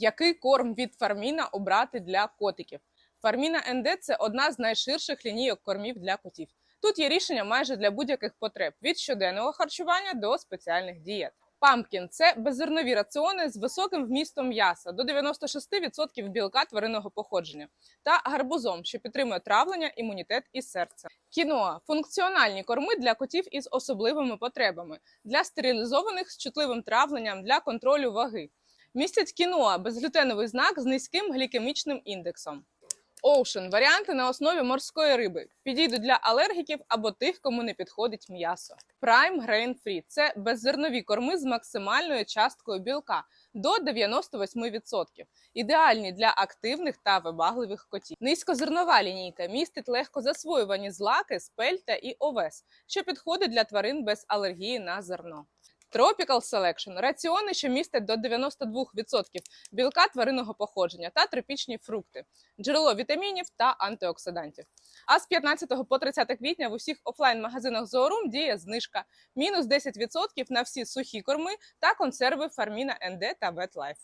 Який корм від Фарміна обрати для котиків? Фарміна НД це одна з найширших лінійок кормів для котів. Тут є рішення майже для будь-яких потреб від щоденного харчування до спеціальних дієт. Пампкін це беззернові раціони з високим вмістом м'яса до 96% білка тваринного походження та гарбузом, що підтримує травлення, імунітет і серце. Кіноа функціональні корми для котів із особливими потребами, для стерилізованих з чутливим травленням для контролю ваги. Містять кіноа безглютеновий знак з низьким глікемічним індексом. Ocean – варіанти на основі морської риби. Підійдуть для алергіків або тих, кому не підходить м'ясо. Prime Grain Free – це беззернові корми з максимальною часткою білка до 98%. Ідеальні для активних та вибагливих котів. Низькозернова лінійка містить легко засвоювані злаки, спель та і овес, що підходить для тварин без алергії на зерно. Tropical Selection – раціони, що містять до 92% білка тваринного походження та тропічні фрукти, джерело вітамінів та антиоксидантів. А з 15 по 30 квітня в усіх офлайн-магазинах Зоорум діє знижка мінус 10% на всі сухі корми та консерви Фарміна НД та Ветлайф.